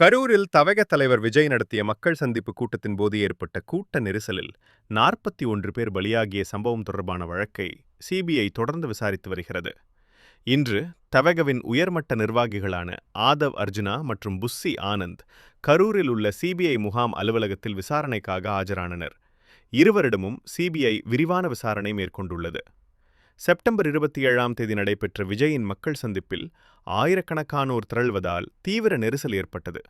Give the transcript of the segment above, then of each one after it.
கரூரில் தவக தலைவர் விஜய் நடத்திய மக்கள் சந்திப்பு கூட்டத்தின் போது ஏற்பட்ட கூட்ட நெரிசலில் நாற்பத்தி ஒன்று பேர் பலியாகிய சம்பவம் தொடர்பான வழக்கை சிபிஐ தொடர்ந்து விசாரித்து வருகிறது. இன்று தவகவின் உயர்மட்ட நிர்வாகிகளான ஆதவ் அர்ஜுனா மற்றும் புஸ்ஸி ஆனந்த் கரூரில் உள்ள சிபிஐ முகாம் அலுவலகத்தில் விசாரணைக்காக ஆஜரானனர். இருவரிடமும் சிபிஐ விரிவான விசாரணை மேற்கொண்டுள்ளது. செப்டம்பர் இருபத்தி ஏழாம் தேதி நடைபெற்ற விஜயின் மக்கள் சந்திப்பில் ஆயிரக்கணக்கானோர் திரள்வதால் தீவிர நெரிசல் ஏற்பட்டது.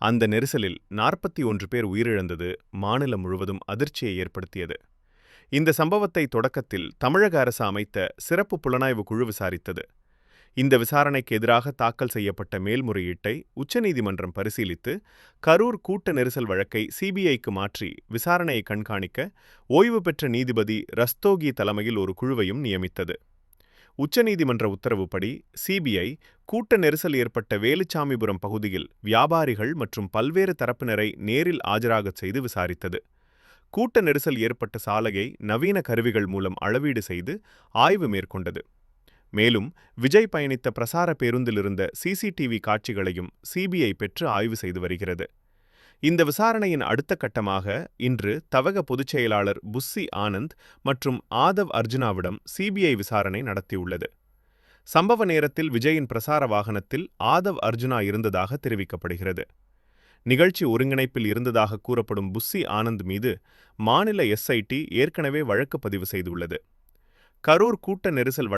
அந்த நெரிசலில் நாற்பத்தி ஒன்று பேர் உயிரிழந்தது மாநிலம் முழுவதும் அதிர்ச்சியை ஏற்படுத்தியது. இந்த சம்பவத்தை தொடக்கத்தில் தமிழக அரசு அமைத்த சிறப்பு புலனாய்வு குழு விசாரித்தது. இந்த விசாரணைக்கு எதிராக தாக்கல் செய்யப்பட்ட மேல்முறையீட்டை உச்சநீதிமன்றம் பரிசீலித்து கரூர் கூட்ட நெரிசல் வழக்கை சிபிஐக்கு மாற்றி விசாரணையை கண்காணிக்க ஓய்வு பெற்ற நீதிபதி ரஸ்தோகி தலைமையில் ஒரு குழுவையும் நியமித்தது. உச்சநீதிமன்ற உத்தரவுப்படி சிபிஐ கூட்ட நெரிசல் ஏற்பட்ட வேலுச்சாமிபுரம் பகுதியில் வியாபாரிகள் மற்றும் பல்வேறு தரப்பினரை நேரில் ஆஜராகச் செய்து விசாரித்தது. கூட்ட நெரிசல் ஏற்பட்ட சாலையை நவீன கருவிகள் மூலம் அளவீடு செய்து ஆய்வு மேற்கொண்டது. மேலும் விஜய் பயணித்த பிரசார பேருந்தில் இருந்த சிசிடிவி காட்சிகளையும் சிபிஐ பெற்று ஆய்வு செய்து வருகிறது. இந்த விசாரணையின் அடுத்த கட்டமாக இன்று தவக பொதுச் செயலாளர் புஸ்ஸி ஆனந்த் மற்றும் ஆதவ் அர்ஜுனாவிடம் சிபிஐ விசாரணை நடத்தியுள்ளது. சம்பவ நேரத்தில் விஜயின் பிரசார வாகனத்தில் ஆதவ் அர்ஜுனா இருந்ததாக தெரிவிக்கப்படுகிறது. நிகழ்ச்சி ஒருங்கிணைப்பில் இருந்ததாக கூறப்படும் புஸ்ஸி ஆனந்த் மீது மாநில எஸ்ஐடி ஏற்கனவே வழக்கு பதிவு செய்துள்ளது. கரூர் கூட்ட நெரிசல்